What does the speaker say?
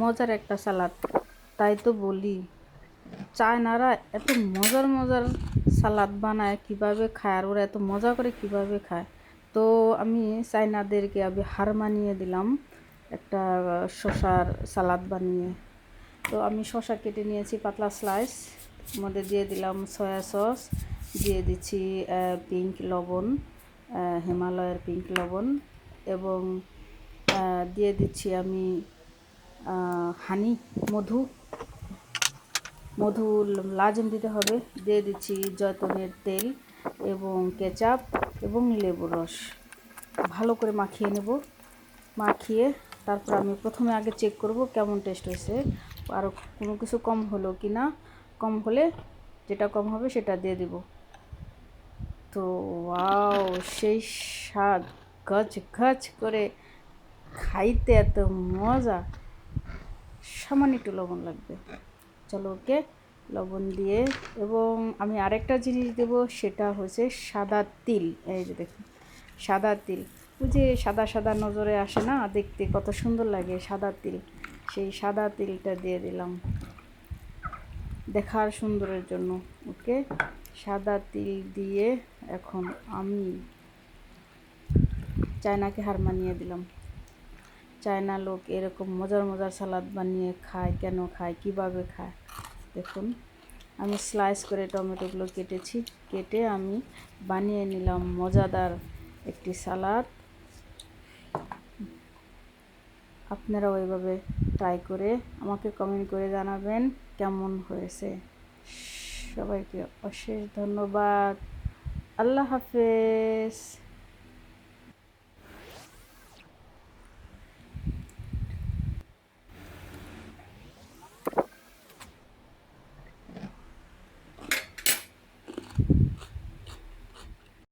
মজার একটা সালাদ। তাই তো বলি, চায়নারা এত মজার মজার সালাদ বানায়, কীভাবে খায় আর ওরা এত মজা করে কীভাবে খায়। তো আমি চায়নাদেরকে আমি হার মানিয়ে দিলাম একটা শশার সালাদ বানিয়ে। তো আমি শশা কেটে নিয়েছি পাতলা স্লাইস মধ্যে দিয়ে দিলাম সয়া সস দিয়ে দিচ্ছি পিঙ্ক লবণ হিমালয়ের পিঙ্ক লবণ এবং দিয়ে দিচ্ছি আমি হানি, মধু। মধু লাজম দিতে হবে। দিয়ে দিচ্ছি জয়তনের তেল এবং কেচাপ এবং লেবুর রস। ভালো করে মাখিয়ে নেব। মাখিয়ে তারপর আমি প্রথমে আগে চেক করব কেমন টেস্ট হয়েছে। আর কোনো কিছু কম হলো কি না, কম হলে যেটা কম হবে সেটা দিয়ে দিব। তো ওয়াও, সেই স্বাদ। গজ গজ করে খাইতে এত মজা। সামান্য একটু লবণ লাগবে। চলো ওকে, লবণ দিয়ে এবং আমি আরেকটা জিনিস দেব, সেটা হচ্ছে সাদা তিল। এই যে দেখুন, সাদা তিল। ওই যে সাদা সাদা নজরে আসে না, দেখতে কত সুন্দর লাগে সাদা তিল। সেই সাদা তিলটা দিয়ে দিলাম। দেখার সুন্দরের জন্য। ওকে, সাদা তিল দিয়ে এখন আমি চায়নাকে হার মানিয়ে দিলাম। চায়না লোক এরকম মজার মজার সালাদ বানিয়ে খায়, কেন খায়, কীভাবে খায়? দেখুন, আমি স্লাইস করে টমেটোগুলো কেটেছি, কেটে আমি বানিয়ে নিলাম মজাদার একটি সালাদ। আপনারাও এভাবে ট্রাই করে আমাকে কমেন্ট করে জানাবেন কেমন হয়েছে। সবাইকে অশেষ ধন্যবাদ। আল্লাহ হাফেজ।